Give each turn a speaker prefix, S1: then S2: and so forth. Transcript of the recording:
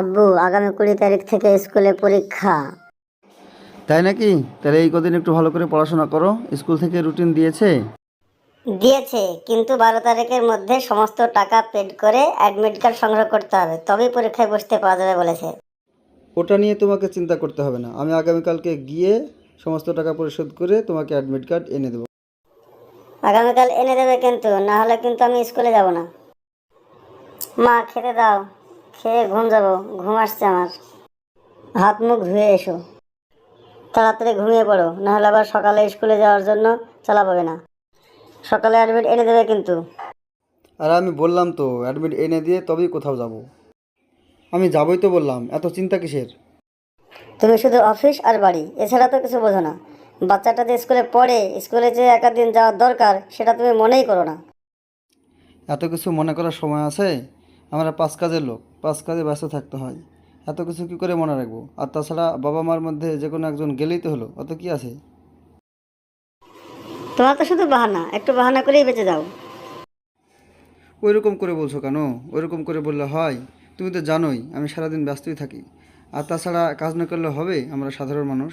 S1: আব্বু আগামী কুড়ি তারিখ থেকে স্কুলে পরীক্ষা।
S2: তাই নাকি? তাহলে এই কদিন একটু ভালো করে পড়াশোনা করো। স্কুল থেকে রুটিন দিয়েছে?
S1: দিয়েছে কিন্তু বারো তারিখের মধ্যে সমস্ত টাকা পেড করে অ্যাডমিট কার্ড সংগ্রহ করতে হবে। তবেই পরীক্ষায় বসতে পাওয়া যাবে বলেছে।
S2: ওটা নিয়ে তোমাকে চিন্তা করতে হবে না। আমি আগামীকালকে গিয়ে সমস্ত টাকা পরিশোধ করে তোমাকে অ্যাডমিট কার্ড এনে দেবো।
S1: আগামীকাল এনে দেবে কিন্তু না হলে কিন্তু আমি স্কুলে যাব না। মা খেতে দাও। খেয়ে ঘুম যাব ঘুম আসছে আমার। হাত মুখ ধুয়ে এসো। তাড়াতাড়ি ঘুমিয়ে পড়ো নাহলে আবার সকালে স্কুলে যাওয়ার জন্য চালা পাবে না। সকালে অ্যাডমিট এনে দেবে কিন্তু।
S2: আর আমি বললাম তো অ্যাডমিট এনে দিয়ে তবেই কোথাও যাব। আমি যাবই তো বললাম এত চিন্তা কিসের?
S1: তুমি শুধু অফিস আর বাড়ি এছাড়া তো কিছু বোঝো না। বাচ্চাটা যে স্কুলে পড়ে স্কুলে যে একাদিন যাওয়ার দরকার সেটা তুমি মনেই করো না।
S2: এত কিছু মনে করার সময় আছে? আমরা পাঁচ কাজের লোক। পাঁচ কাজে ব্যস্ত থাকতে হয়। এত কিছু কী করে মনে রাখব? আর তাছাড়া বাবা মার মধ্যে যে কোনো একজন গেলেই তো হলো অত কি আছে?
S1: তোমার তো শুধু বাহানা একটু বাহানা করেই বেঁচে যাও।
S2: ওই রকম করে বলছো কেন? ওই রকম করে বললে হয়? তুমি তো জানোই আমি সারাদিন ব্যস্তই থাকি। আর তাছাড়া কাজ না করলে হবে আমরা সাধারণ মানুষ।